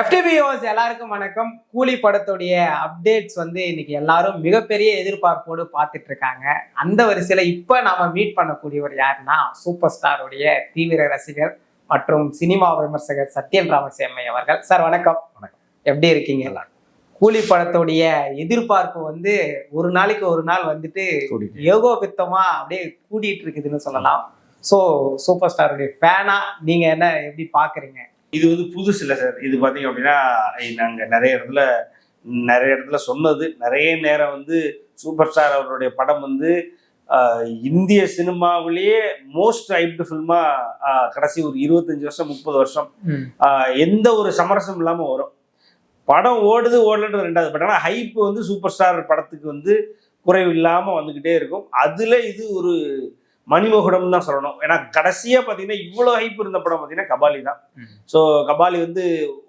எஃப்டிபிஓஸ் எல்லாருக்கும் வணக்கம். கூலி படத்துடைய அப்டேட்ஸ் வந்து இன்னைக்கு எல்லாரும் மிகப்பெரிய எதிர்பார்ப்போடு பார்த்துட்டு இருக்காங்க. அந்த வரிசையில இப்ப நாம மீட் பண்ணக்கூடியவர் யாருன்னா சூப்பர் ஸ்டாருடைய தீவிர ரசிகர் மற்றும் சினிமா விமர்சகர் சத்யன் ராமசாமி அவர்கள். சார் வணக்கம். வணக்கம். எப்படி இருக்கீங்க? நல்லா கூலி படத்துடைய எதிர்பார்ப்பு வந்து ஒரு நாளைக்கு ஒரு நாள் வந்துட்டு கூட்டிட்டு. ஏகோபித்தமா அப்படியே கூடிட்டு இருக்குதுன்னு சொல்லலாம். ஸோ சூப்பர் ஸ்டாருடைய ஃபேனா நீங்க என்ன எப்படி பாக்குறீங்க? இது வந்து புதுசு இல்லை சார். இது பார்த்தீங்க அப்படின்னா நாங்கள் நிறைய இடத்துல நிறைய இடத்துல சொன்னது. நிறைய நேரம் வந்து சூப்பர் ஸ்டார் அவருடைய படம் வந்து இந்திய சினிமாவிலேயே மோஸ்ட் ஹைப்டு ஃபில்மாக கடைசி ஒரு இருபத்தஞ்சு வருஷம் முப்பது வருஷம். எந்த ஒரு சமரசம் இல்லாமல் வரும். படம் ஓடுது ஓடலன்றது ரெண்டாவது. பட் ஆனால் ஹைப் வந்து சூப்பர் ஸ்டார் படத்துக்கு வந்து குறைவு இல்லாமல் வந்துக்கிட்டே இருக்கும். அதில் இது ஒரு மணிமகுடம் தான் சொல்லணும். ஏன்னா கடைசியாக பார்த்தீங்கன்னா இவ்வளோ ஹைப் இருந்த படம் பார்த்தீங்கன்னா கபாலி தான். ஸோ கபாலி வந்து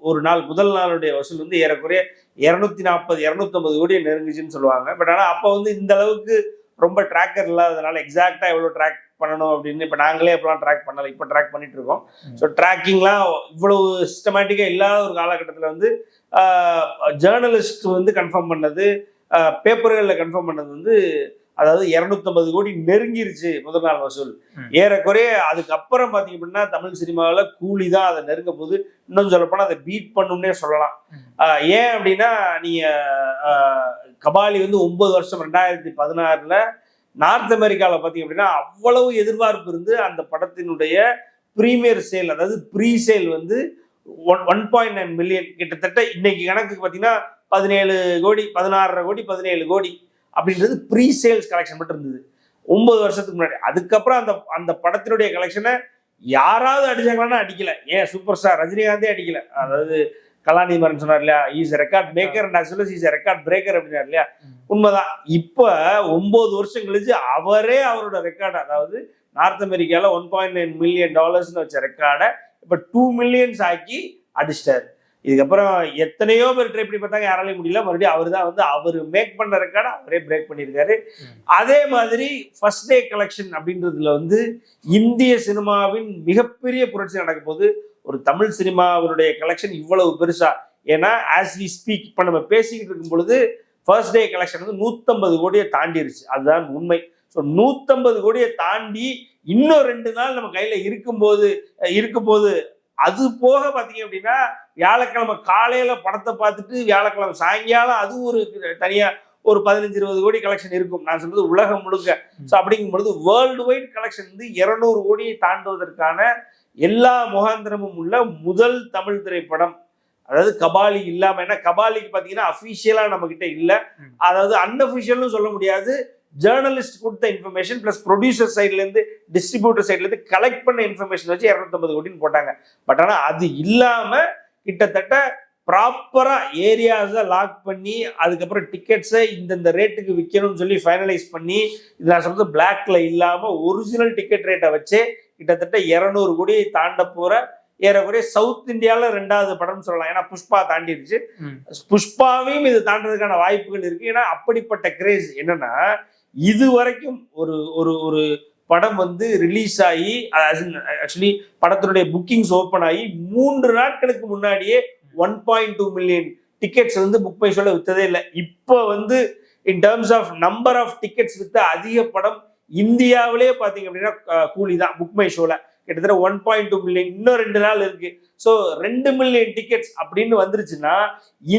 ஒரு நாள் முதல் நாளுடைய வசூல் வந்து ஏறக்குறைய இரநூத்தி நாற்பது இரநூத்தம்பது கோடி நெருங்குச்சுன்னு சொல்லுவாங்க. பட் ஆனால் அப்போ வந்து இந்த அளவுக்கு ரொம்ப ட்ராக்கர் இல்லாததுனால எக்ஸாக்டாக எவ்வளோ ட்ராக் பண்ணணும் அப்படின்னு இப்போ நாங்களே அப்பெல்லாம் ட்ராக் பண்ணலை. இப்போ ட்ராக் பண்ணிட்டு இருக்கோம். ஸோ ட்ராக்கிங்லாம் இவ்வளவு சிஸ்டமேட்டிக்காக இல்லாத ஒரு காலகட்டத்தில் வந்து ஜேர்னலிஸ்ட் வந்து கன்ஃபார்ம் பண்ணது பேப்பர்களில் கன்ஃபார்ம் பண்ணது வந்து அதாவது இரநூத்தம்பது கோடி நெருங்கிருச்சு முதல் நாள் வசூல். ஏறக்குறைய அதுக்கப்புறம் பார்த்தீங்க அப்படின்னா தமிழ் சினிமாவில் கூலி தான் அதை நெருங்க போது இன்னும் சொல்லப்போனால் அதை பீட் பண்ணும்னே சொல்லலாம். ஏன் அப்படின்னா நீங்கள் கபாலி வந்து ஒன்பது வருஷம் ரெண்டாயிரத்தி பதினாறில் நார்த் அமெரிக்காவில் பார்த்தீங்க அப்படின்னா அவ்வளவு எதிர்பார்ப்பு இருந்து அந்த படத்தினுடைய ப்ரீமியர் சேல் அதாவது ப்ரீ சேல் வந்து one one point nine million கிட்டத்தட்ட இன்னைக்கு கணக்குக்கு பார்த்தீங்கன்னா பதினேழு கோடி பதினாறரை கோடி பதினேழு கோடி. அப்படின்றது ப்ரீ சேல்ஸ் கலெக்ஷன் மட்டும் இருந்தது. ஒன்பது வருஷத்துக்கு முன்னாடி. அதுக்கப்புறம் அந்த அந்த படத்தினுடைய கலெக்ஷனை யாராவது அடிச்சாங்களான்னா அடிக்கல. ஏன் சூப்பர் ஸ்டார் ரஜினிகாந்தே அடிக்கல. அதாவது கலாநிதி மாறன் சொன்னார் இல்லையா? Is record maker and is record breaker அப்படின்னார் இல்லையா? உண்மைதான். இப்போ ஒன்பது வருஷம் கழிச்சு அவரே அவரோட ரெக்கார்டு அதாவது நார்த் அமெரிக்காவில் ஒன் பாயிண்ட் நைன் மில்லியன் டாலர்ஸ்னு வச்ச ரெக்கார்டை இப்போ டூ மில்லியன்ஸ் ஆக்கி அடிச்சிட்டாரு. இதுக்கப்புறம் எத்தனையோ பேர் ட்ரை பண்ணி பார்த்தாங்க யாராலையும் முடியல. மறுபடியும் அவர் தான் வந்து அவர் மேக் பண்ண ரெக்கார்டை அவரே பிரேக் பண்ணியிருக்காரு. அதே மாதிரி ஃபர்ஸ்ட் டே கலெக்ஷன் அப்படின்றதுல வந்து இந்திய சினிமாவின் மிகப்பெரிய புரட்சி நடக்க போது ஒரு தமிழ் சினிமாவினுடைய கலெக்ஷன் இவ்வளவு பெருசா. ஏன்னா ஆஸ் வி ஸ்பீக் இப்போ நம்ம பேசிக்கிட்டு இருக்கும் பொழுது ஃபர்ஸ்ட் டே கலெக்ஷன் வந்து நூற்றம்பது கோடியை தாண்டிருச்சு. அதுதான் உண்மை. ஸோ நூற்றம்பது கோடியை தாண்டி இன்னும் ரெண்டு நாள் நம்ம கையில் இருக்கும்போது இருக்கும்போது அது போக பார்த்தீங்க அப்படின்னா வியாழக்கிழமை காலையில படத்தை பார்த்துட்டு வியாழக்கிழமை சாயங்காலம் அது ஒரு தனியா ஒரு பதினஞ்சு இருபது கோடி கலெக்ஷன் இருக்கும். நான் சொல்றது உலகம் முழுக்க. ஸோ அப்படிங்கும் பொழுது வேர்ல்டு வைட் கலெக்ஷன் வந்து இருநூறு கோடியை தாண்டுவதற்கான எல்லா முகாந்திரமும் உள்ள முதல் தமிழ் திரைப்படம். அதாவது கபாலி இல்லாம ஏன்னா கபாலிக்கு பாத்தீங்கன்னா அஃபிஷியலா நம்ம கிட்ட இல்ல. அதாவது அன்அஃபிஷியல்னு சொல்ல முடியாது. ஜேர்னலிஸ்ட் கொடுத்த இன்ஃபர்மேஷன் பிளஸ் ப்ரொடியூசர் சைட்ல இருந்து டிஸ்ட்ரிபியூட்டர் சைட்ல இருந்து கலெக்ட் பண்ண இன்ஃபர்மேஷன் வச்சு இரநூத்தம்பது கோடின்னு போட்டாங்க. பட் ஆனா அது இல்லாம கிட்டத்தட்ட ப்ராப்பரா ஏரியாஸை லாக் பண்ணி அதுக்கப்புறம் டிக்கெட்ஸை இந்தந்த ரேட்டுக்கு விற்கணும்னு சொல்லி ஃபைனலைஸ் பண்ணி இது நான் சொல்றது பிளாக்ல இல்லாம ஒரிஜினல் டிக்கெட் ரேட்டை வச்சே கிட்டத்தட்ட இரநூறு கோடியை தாண்ட போற ஏறக்குறைய சவுத் இந்தியால ரெண்டாவது படம்னு சொல்லலாம். ஏன்னா புஷ்பா தாண்டிடுச்சு. புஷ்பாவையும் இது தாண்டதுக்கான வாய்ப்புகள் இருக்கு. ஏன்னா அப்படிப்பட்ட கிரேஸ் என்னன்னா இது வரைக்கும் ஒரு ஒரு ஒரு படம் வந்து ரிலீஸ் ஆகி ஆக்சுவலி படத்தினுடைய புக்கிங்ஸ் ஓப்பன் ஆகி மூன்று நாட்களுக்கு முன்னாடியே one point two million tickets வந்து புக் மை ஷோல வித்ததே இல்லை. இப்போ வந்து in terms of number of tickets வித்த அதிக படம் இந்தியாவிலே பார்த்தீங்க அப்படின்னா கூலி தான் புக் மை ஷோல கிட்டத்தட்ட ஒன் பாயிண்ட் டூ மில்லியன் இன்னும் ரெண்டு நாள் இருக்கு. ஸோ ரெண்டு மில்லியன் டிக்கெட்ஸ் அப்படின்னு வந்துருச்சுன்னா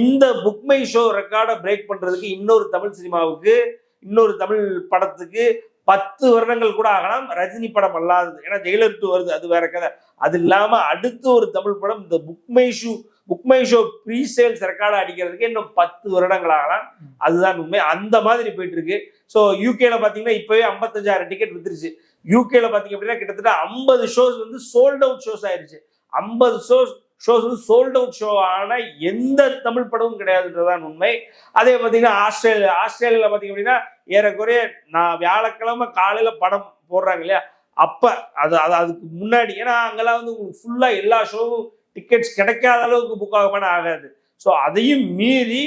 இந்த புக் மை ஷோ ரெக்கார்டை பிரேக் பண்றதுக்கு இன்னொரு தமிழ் சினிமாவுக்கு இன்னொரு தமிழ் படத்துக்கு பத்து வருடங்கள் கூட ஆகலாம். ரஜினி படம் அல்லாதது. ஏன்னா ஜெயிலர் டூ வருது. அது வேற கதை. அது இல்லாம அடுத்து ஒரு தமிழ் படம் இந்த Book My Show my show show pre sales record அடிக்கிறதுக்கு இன்னும் பத்து வருடங்கள் ஆகலாம். அதுதான் உண்மை. அந்த மாதிரி போயிட்டு இருக்கு ஸோ யூகேல பாத்தீங்கன்னா இப்பவே ஐம்பத்தஞ்சாயிரம் டிக்கெட் வித்துருச்சு. யூகேல பாத்தீங்க அப்படின்னா கிட்டத்தட்ட ஐம்பது ஷோஸ் வந்து சோல்ட் அவுட் ஷோஸ் ஆயிருச்சு. ஐம்பது ஷோஸ் ஷோஸ் வந்து சோல்ட் அவுட் ஷோ ஆன எந்த தமிழ் படமும் கிடையாதுன்றதான் உண்மை. அதே பார்த்தீங்கன்னா ஆஸ்திரேலியா ஆஸ்திரேலியாவில் பார்த்தீங்க அப்படின்னா ஏறக்குறைய நான் வியாழக்கிழமை காலையில் படம் போடுறாங்க இல்லையா? அப்போ அது அது அதுக்கு முன்னாடி. ஏன்னா அங்கெல்லாம் வந்து உங்களுக்கு ஃபுல்லாக எல்லா ஷோவும் டிக்கெட்ஸ் கிடைக்காத அளவுக்கு புக் ஆகமான ஆகாது. ஸோ அதையும் மீறி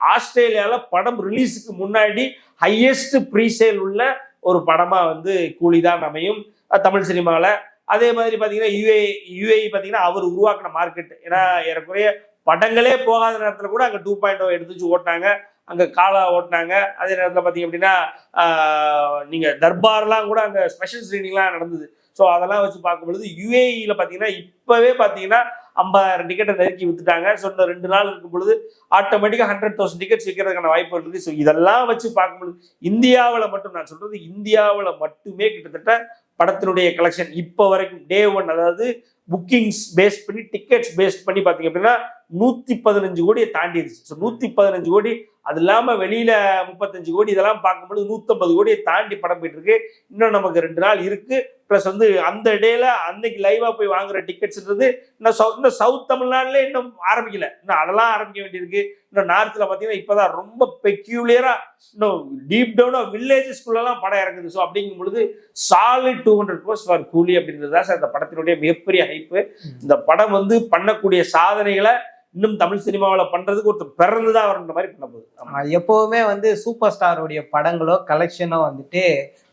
ஆஸ்திரேலியாவில் படம் ரிலீஸுக்கு முன்னாடி ஹையஸ்ட் ப்ரீசேல் உள்ள ஒரு படமாக வந்து கூலி தான் அமையும் தமிழ் சினிமாவில் அதே மாதிரி பார்த்தீங்கன்னா யூஏ யூஏஇ பார்த்தீங்கன்னா அவர் உருவாக்கின மார்க்கெட் ஏன்னா ஏறக்குறைய படங்களே போகாத நேரத்தில் கூட அங்கே டூ பாயிண்ட் oh எடுத்து வச்சு ஓட்டினாங்க. அங்கே காலா ஓட்டினாங்க. அதே நேரத்தில் பார்த்தீங்க அப்படின்னா நீங்கள் தர்பார்லாம் கூட அங்கே ஸ்பெஷல் ஸ்க்ரீனிங்லாம் நடந்தது. ஸோ அதெல்லாம் வச்சு பார்க்கும் பொழுது யுஏஇல பார்த்தீங்கன்னா இப்போவே பார்த்தீங்கன்னா ஐம்பதாயிரம் டிக்கெட்டை நெருக்கி வித்துட்டாங்க. ஸோ இந்த ரெண்டு நாள் இருக்கும் பொழுது ஆட்டோமேட்டிக்காக ஹண்ட்ரட் தௌசண்ட் டிக்கெட்ஸ் விற்கிறதுக்கான வாய்ப்பு இருக்குது. ஸோ இதெல்லாம் வச்சு பார்க்கும்பொழுது இந்தியாவில் மட்டும் நான் சொல்கிறது இந்தியாவில் மட்டுமே கிட்டத்தட்ட படத்தினுடைய கலெக்ஷன் இப்போ வரைக்கும் டே ஒன் அதாவது புக்கிங்ஸ் பேஸ் பண்ணி டிக்கெட்ஸ் பேஸ் பண்ணி பார்த்தீங்க அப்படின்னா நூற்றி பதினஞ்சு கோடியை தாண்டிடுச்சு ஸோ நூற்றி பதினஞ்சு கோடி அது இல்லாமல் வெளியில முப்பத்தஞ்சு கோடி இதெல்லாம் பார்க்கும்போது நூற்றம்பது கோடியை தாண்டி படம் போயிட்டு இருக்கு இன்னும் நமக்கு ரெண்டு நாள் இருக்கு. ப்ளஸ் வந்து அந்த டேல அன்னைக்கு லைவா போய் வாங்குற டிக்கெட்ஸ்ன்றது இன்னும் சவுத் இன்னும் சவுத் தமிழ்நாடுல இன்னும் ஆரம்பிக்கல. இன்னும் அதெல்லாம் ஆரம்பிக்க வேண்டியிருக்கு. இன்னும் நார்த்தில் பார்த்தீங்கன்னா இப்போதான் ரொம்ப பெக்யூலியரா இன்னும் டீப் டவுனா வில்லேஜஸ்குள்ளெல்லாம் படம் இறங்குது. ஸோ அப்படிங்கும் பொழுது solid two hundred gross for Coolie அப்படின்றது தான் சார் இந்த படத்தினுடைய மிகப்பெரிய ஹைப்பு இந்த படம் வந்து பண்ணக்கூடிய சாதனைகளை இன்னும் தமிழ் சினிமாவில் பண்றதுக்கு ஒருத்தர் பிறந்து தான் வரன்ற மாதிரி பண்ண போகுது. எப்பவுமே வந்து சூப்பர் ஸ்டாருடைய படங்களோ கலெக்ஷனோ வந்துட்டு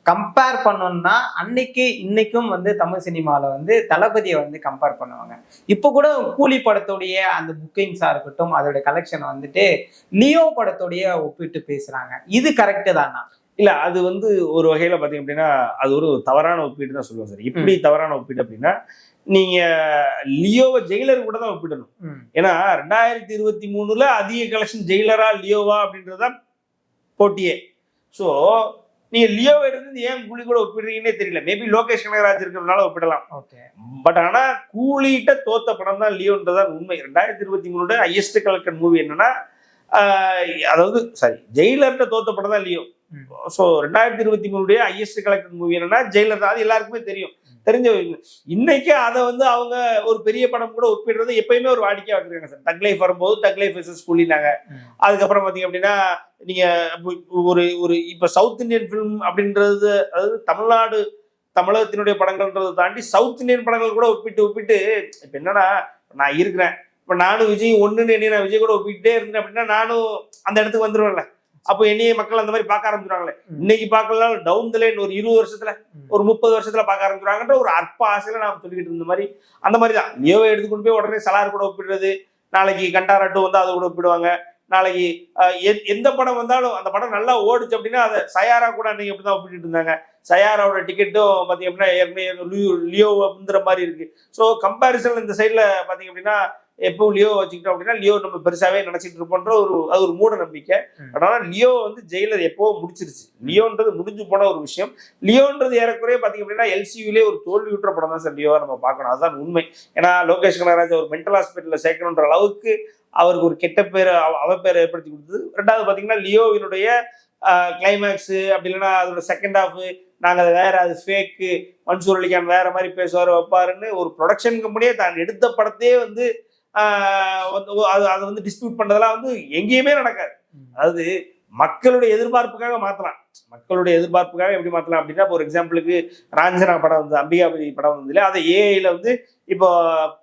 கம்பேர் பண்ணோம்னா அன்னைக்கு இன்னைக்கும் வந்து தமிழ் சினிமாவில் வந்து தளபதியை வந்து கம்பேர் பண்ணுவாங்க. இப்போ கூட கூலி படத்துடைய அந்த புக்கிங்ஸாக இருக்கட்டும் அதோட கலெக்ஷனை வந்துட்டு லியோ படத்தோடைய ஒப்பிட்டு பேசுறாங்க. இது கரெக்டு தானா? இல்ல அது வந்து ஒரு வகையில பாத்தீங்க அப்படின்னா அது ஒரு தவறான ஒப்பீடு தான் சொல்லுவேன் சார். எப்படி தவறான ஒப்பீடு அப்படின்னா நீங்க லியோவை ஜெயிலர் கூட தான் ஒப்பிடணும். ஏன்னா ரெண்டாயிரத்தி இருபத்தி மூணுல அதிக கலெக்ஷன் ஜெயிலரா லியோவா அப்படின்றதுதான் போட்டியே. ஸோ நீங்க லியோவை எடுத்து ஏன் கூலி கூட ஒப்பிடுறீங்கன்னே தெரியல. மேபி லோகேஷ் கனகராஜ் இருக்கிறதுனால ஒப்பிடலாம். பட் ஆனா கூலிகிட்ட தோத்த படம் தான் லியோன்றதான் உண்மை. ரெண்டாயிரத்தி இருபத்தி மூணோட ஹையஸ்ட் கலெக்டட் மூவி என்னன்னா அதாவது சாரி ஜெயிலர்கிட்ட தோத்த படம் தான் லியோ. ஸோ ரெண்டாயிரத்தி இருபத்தி மூணுடைய ஹையஸ்ட் கலெக்டட் மூவி என்னன்னா ஜெயிலர் தான். அது எல்லாருக்குமே தெரியும். தெரிஞ்ச இன்னைக்கு அதை வந்து அவங்க ஒரு பெரிய படம் கூட ஒப்பிடுறது எப்பயுமே ஒரு வாடிக்கையா வச்சிருக்காங்க சார். தக் லைஃப் வரும்போது தக் லைஃப் வெர்சஸ் கூலினாங்க. அதுக்கப்புறம் பாத்தீங்க அப்படின்னா நீங்க இப்ப ஒரு ஒரு இப்ப சவுத் இந்தியன் ஃபிலிம் அப்படின்றது அதாவது தமிழ்நாடு தமிழகத்தினுடைய படங்கள்ன்றதை தாண்டி சவுத் இந்தியன் படங்கள் கூட ஒப்பிட்டு ஒப்பிட்டு இப்ப என்னன்னா நான் இருக்கிறேன். இப்ப நானும் விஜய் ஒண்ணுன்னு என்னைய நான் விஜய் கூட ஒப்பிட்டே இருந்தேன் அப்படின்னா நானும் அந்த இடத்துக்கு வந்துருவேன்ல. அப்போ என்னைய மக்கள் அந்த மாதிரி பார்க்க ஆரம்பிச்சிருவாங்களே. ம். இன்னைக்கு பார்க்கலாம் டவுன் த லைன் ஒரு இருபது வருஷத்துல. ஒரு முப்பது வருஷத்துல பார்க்க ஆரம்பிச்சிருவாங்கன்ற ஒரு அற்ப ஆசையில நாம சொல்லிக்கிட்டு இருந்த மாதிரி அந்த மாதிரி தான். லியோவை எடுத்துக்கொண்டு போய் உடனே சலார் கூட ஒப்பிடுறது நாளைக்கு கண்டாராட்டு வந்து அதை கூட ஒப்பிடுவாங்க. நாளைக்கு எந்த படம் வந்தாலும் அந்த படம் நல்லா ஓடுச்சு அப்படின்னா அதை சயாரா கூட அன்னைக்கு அப்படி தான் ஒப்பிட்டு இருந்தாங்க. சயாராவோட டிக்கெட்டும் பார்த்தீங்க அப்படின்னா ஏற்கனவே லியோ லியோ முந்துற மாதிரி இருக்கு. ஸோ கம்பேரிசன் இந்த சைடில் பார்த்தீங்க அப்படின்னா எப்போ லியோ வச்சுக்கிட்டோம் அப்படின்னா லியோ நம்ம பெருசாவே நினைச்சிட்டு இருப்போன்ற ஒரு அது ஒரு மூட நம்பிக்கை. அதனால லியோ வந்து ஜெயிலர் எப்போ முடிச்சிருச்சு. லியோன்றது முடிஞ்சு போன ஒரு விஷயம். லியோன்றது ஏறக்குறைய பார்த்தீங்க அப்படின்னா எல்சியூலே ஒரு தோல்வி விட்டுற படம் தான் சார் லியோவை நம்ம பார்க்கணும். அதுதான் உண்மை. ஏன்னா லோகேஷ் கனகராஜ் ஒரு மென்டல் ஹாஸ்பிட்டலில் சேர்க்கணுன்ற அளவுக்கு அவருக்கு ஒரு கெட்ட பேர் அவ பேரை ஏற்படுத்தி கொடுத்தது. ரெண்டாவது பார்த்தீங்கன்னா லியோவினுடைய கிளைமேக்ஸ் அப்படி இல்லைன்னா அதோட செகண்ட் ஹாஃப் நாங்கள் அதை வேற அது ஃபேக்கு மன்சூர் அலிகான் வேற மாதிரி பேசுவார் வைப்பாருன்னு ஒரு ப்ரொடக்ஷன் கம்பெனியே தான் எடுத்த படத்தையே வந்து அது அதை வந்து டிஸ்பியூட் பண்றதெல்லாம் வந்து எங்கேயுமே நடக்காது. அதாவது மக்களுடைய எதிர்பார்ப்புக்காக மாத்தலாம். மக்களுடைய எதிர்பார்ப்புக்காக எப்படி மாத்தலாம் அப்படின்னா இப்போ ஒரு எக்ஸாம்பிளுக்கு ராஞ்சனா படம் வந்து அம்பிகாபதி படம் வந்து இல்லையா? அதை ஏஐல வந்து இப்போ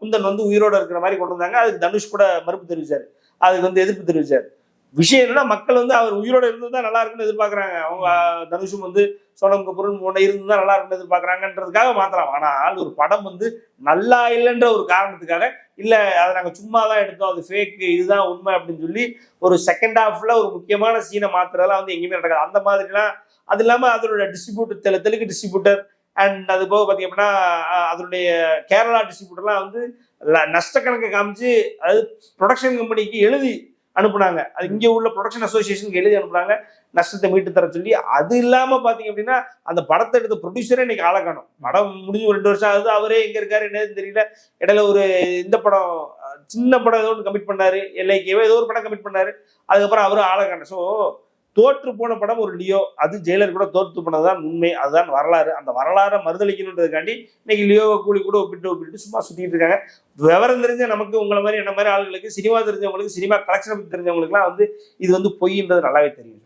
குந்தன் வந்து உயிரோட இருக்கிற மாதிரி கொண்டு வந்தாங்க. அதுக்கு தனுஷ் கூட மறுப்பு தெரிவிச்சாரு. அதுக்கு வந்து எதிர்ப்பு தெரிவிச்சாரு. விஷயம் என்னன்னா மக்கள் வந்து அவர் உயிரோட இருந்து தான் நல்லா இருக்குன்னு எதிர்பார்க்குறாங்க. அவங்க தனுஷும் வந்து சோனம் கபூரும் முன்ன இருந்து தான் நல்லா இருக்குன்னு எதிர்பார்க்குறாங்கன்றதுக்காக மாத்தலாம். ஆனால் ஒரு படம் வந்து நல்லா இல்லைன்ற ஒரு காரணத்துக்காக இல்லை அதை நாங்கள் சும்மா தான் எடுத்தோம் அது ஃபேக் இதுதான் உண்மை அப்படின்னு சொல்லி ஒரு செகண்ட் ஹாஃப்ல ஒரு முக்கியமான சீனை மாத்துறதெல்லாம் வந்து எங்கேயுமே நடக்காது. அந்த மாதிரிலாம் அது இல்லாமல் அதனோட டிஸ்ட்ரிபியூட்டர் தெலு தெலுங்கு டிஸ்ட்ரிபியூட்டர் அண்ட் அது போக பார்த்தீங்க அப்படின்னா அதனுடைய கேரளா டிஸ்ட்ரிபியூட்டர்லாம் வந்து நஷ்டக்கணக்கை காமிச்சு அதாவது ப்ரொடக்ஷன் கம்பெனிக்கு எழுதி அனுப்புனாங்க. அது இங்கே உள்ள ப்ரொடக்ஷன் அசோசியேஷனுக்கு எழுதி அனுப்புனாங்க. நஷ்டத்தை மீட்டு தர சொல்லி அது இல்லாமல் பார்த்தீங்க அப்படின்னா அந்த படத்தை எடுத்த ப்ரொடியூசரே இன்னைக்கு ஆளை காணும். படம் முடிஞ்சு ஒரு ரெண்டு வருஷம் ஆகுது அவரே எங்கே இருக்காரு என்னன்னு தெரியல. இடையில ஒரு இந்த படம் சின்ன படம் ஏதோ ஒன்று கமிட் பண்ணாரு. எல்லைக்கேவோ ஏதோ ஒரு படம் கமிட் பண்ணாரு. அதுக்கப்புறம் அவரும் ஆளை காணும். ஸோ தோற்று போன படம் ஒரு லியோ அது ஜெயிலர் கூட தோற்று போனதுதான் உண்மை அதுதான் வரலாறு. அந்த வரலாறை மறுதளிக்கணுன்றதுக்காண்டி இன்னைக்கு லியோவை கூலி கூட ஒப்பிட்டு ஒப்பிட்டு சும்மா சுத்திட்டு இருக்காங்க. விவரம் தெரிஞ்ச நமக்கு உங்களை மாதிரி என்ன மாதிரி ஆளுங்களுக்கு சினிமா தெரிஞ்சவங்களுக்கு சினிமா கலெக்ஷன் தெரிஞ்சவங்களுக்குலாம் வந்து இது வந்து பொய்ன்றது நல்லாவே தெரியும்.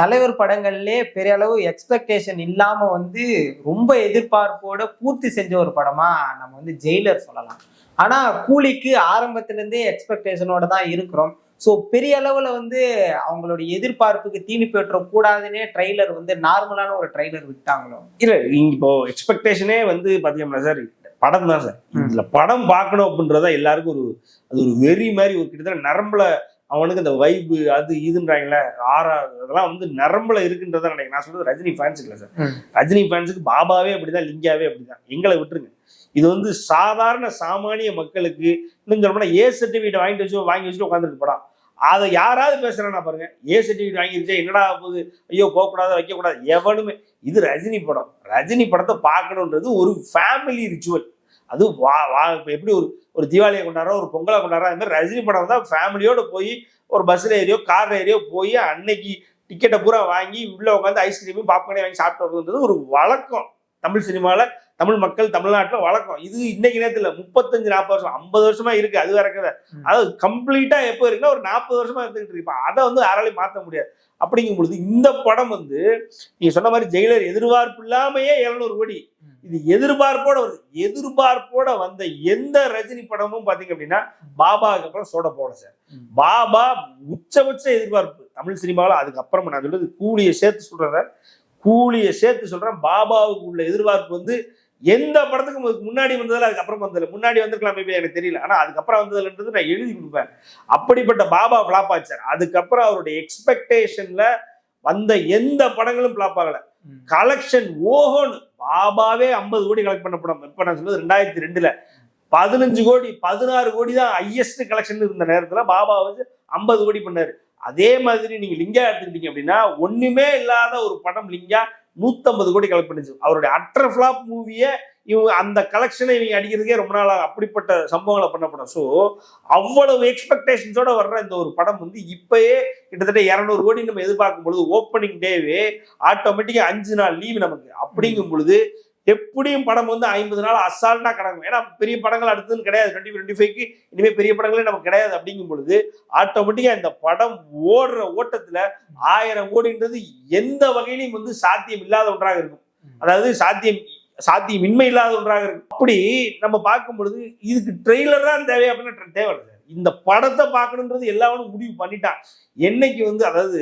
தலைவர் படங்கள்லேயே பெரிய அளவு எக்ஸ்பெக்டேஷன் இல்லாம வந்து ரொம்ப எதிர்பார்ப்போட பூர்த்தி செஞ்ச ஒரு படமா நம்ம வந்து ஜெயிலர் சொல்லலாம். ஆனா கூலிக்கு ஆரம்பத்திலேருந்தே எக்ஸ்பெக்டேஷனோட தான் இருக்கிறோம். ஸோ பெரிய அளவுல வந்து அவங்களுடைய எதிர்பார்ப்புக்கு தீனி கூடாதுன்னே ட்ரைலர் வந்து நார்மலான ஒரு ட்ரைலர் விட்டாங்களோ? இல்ல இப்போ எக்ஸ்பெக்டேஷனே வந்து பாத்தீங்கன்னா சார் படம் தான் சார். இதுல படம் பார்க்கணும் அப்படின்றதா எல்லாருக்கும் ஒரு அது ஒரு வெறி மாதிரி ஒரு கிட்டத்தட்ட நரம்புல அவனுக்கு அந்த வைப்பு அது இதுன்றாங்களே ஆறா அதெல்லாம் வந்து நரம்புல இருக்குன்றதா நினைக்கிறேன். நான் சொல்றது ரஜினி ஃபேன்ஸ் இல்லை சார். ரஜினி ஃபேன்ஸுக்கு பாபாவே அப்படிதான் லிங்காவே அப்படிதான். எங்களை விட்டுருங்க. இது வந்து சாதாரண சாமானிய மக்களுக்கு இன்னும் சொல்ல போனா ஏ சர்டிஃபிகேட் வாங்கிட்டு வச்சு வாங்கி வச்சுட்டு உட்காந்துருக்கு படம் அதை யாராவது பேசுகிறேன்னா பாருங்க. ஏ சர்டிஃபிகேட் வாங்கிருச்சே என்னடா போகுது? ஐயோ போகக்கூடாது வைக்கக்கூடாது. எவனுமே. இது ரஜினி படம். ரஜினி படத்தை பார்க்கணுன்றது ஒரு ஃபேமிலி ரிச்சுவல் அது வா வா இப்போ எப்படி ஒரு ஒரு தீபாவளியை கொண்டாடுறோம் ஒரு பொங்கலை கொண்டாடுறோம் அது மாதிரி ரஜினி படம் தான் ஃபேமிலியோட போய் ஒரு பஸ்ஸில் ஏறியோ கார்ல ஏறியோ போய் அன்னைக்கு டிக்கெட்டை பூரா வாங்கி உள்ள உட்காந்து ஐஸ்கிரீமும் பாப்கார்னே வாங்கி சாப்பிட்டு வருதுன்றது ஒரு வழக்கம். தமிழ் சினிமாவில் தமிழ் மக்கள் தமிழ்நாட்டில் வழக்கம். இது இன்னைக்கு நேரத்தில் முப்பத்தஞ்சு நாற்பது வருஷம் ஐம்பது வருஷமா இருக்கு அது வேற கதை. அதாவது கம்ப்ளீட்டா எப்போ இருக்குன்னா ஒரு நாற்பது வருஷமா இருந்துகிட்டு இப்ப அதை வந்து யாராலையும் மாற்ற முடியாது. அப்படிங்கும் பொழுது இந்த படம் வந்து நீங்க சொன்ன மாதிரி ஜெயிலர் எதிர்பார்ப்பு இல்லாமையே எழுநூறு கோடி. இது எதிர்பார்ப்போட வருது. எதிர்பார்ப்போட வந்த எந்த ரஜினி படமும் பாத்தீங்க அப்படின்னா பாபாவுக்கு அப்புறம் சோட போட சார். பாபா உச்சபட்ச எதிர்பார்ப்பு. தமிழ் சினிமாவில் அதுக்கப்புறம் நான் சொல்றது கூலியை சேர்த்து சொல்றேன் கூலியை சேர்த்து சொல்றேன். பாபாவுக்கு உள்ள எதிர்பார்ப்பு வந்து எந்த படத்துக்கும் முன்னாடி வந்ததில்ல அதுக்கப்புறம் வந்ததில்ல. முன்னாடி வந்திருக்கலாம் மேபி எனக்கு தெரியல. ஆனா அதுக்கப்புறம் வந்ததுலன்றது நான் எழுதி கொடுப்பேன். அப்படிப்பட்ட பாபா ஃபிளாப் ஆச்சார். அதுக்கப்புறம் அவருடைய எக்ஸ்பெக்டேஷன்ல வந்த எந்த படங்களும் ஃபிளாப் ஆகல. கலெக்ஷன் ஓஹோன்னு பாபாவே ஐம்பது கோடி கலெக்ட் பண்ண படம். இப்ப நான் சொல்றது ரெண்டாயிரத்தி ரெண்டுல. பதினஞ்சு கோடி பதினாறு கோடி தான் ஹையஸ்ட் கலெக்ஷன் இருந்த நேரத்துல பாபா வந்து ஐம்பது கோடி பண்ணாரு. அதே மாதிரி நீங்க லிங்கா எடுத்துக்கிட்டீங்க அப்படின்னா ஒண்ணுமே இல்லாத ஒரு படம் லிங்கா நூத்தம்பது கோடி கலெக்ட் பண்ணிச்சு. அவருடைய அட்ர ஃபிளாப் மூவியை இவங்க அந்த கலெக்ஷனை இவங்க அடிக்கிறதுக்கே ரொம்ப நாள் அப்படிப்பட்ட சம்பவங்களை பண்ண படம் ஸோ அவ்வளவு எக்ஸ்பெக்டேஷன்ஸோட வர்ற இந்த ஒரு படம் வந்து இப்பயே கிட்டத்தட்ட இரநூறு கோடி நம்ம எதிர்பார்க்கும் பொழுது ஓப்பனிங் டேவே ஆட்டோமேட்டிக்காக அஞ்சு நாள் லீவு நமக்கு. அப்படிங்கும் பொழுது எப்படியும் படம் வந்து ஐம்பது நாள் அசால்ட்டா கிடக்கும். ஏன்னா பெரிய படங்கள் அடுத்ததுன்னு கிடையாது. டுவெண்ட்டி டுவெண்ட்டி ஃபைவ்க்கு இனிமே பெரிய படங்களே நமக்கு கிடையாது அப்படிங்கும் பொழுது ஆட்டோமேட்டிக்கா இந்த படம் ஓடுற ஓட்டத்துல ஆயிரம் கோடின்றது எந்த வகையிலும் வந்து சாத்தியம் இல்லாத ஒன்றாக இருக்கும். அதாவது சாத்தியம் சாத்தியம் இன்மை இல்லாத ஒன்றாக இருக்கும். அப்படி நம்ம பார்க்கும் பொழுது இதுக்கு ட்ரெய்லர் தான் தேவை அப்படின்னு தேவை இந்த படத்தை பார்க்கணுன்றது எல்லாரும் முடிவு பண்ணிட்டான். என்னைக்கு வந்து அதாவது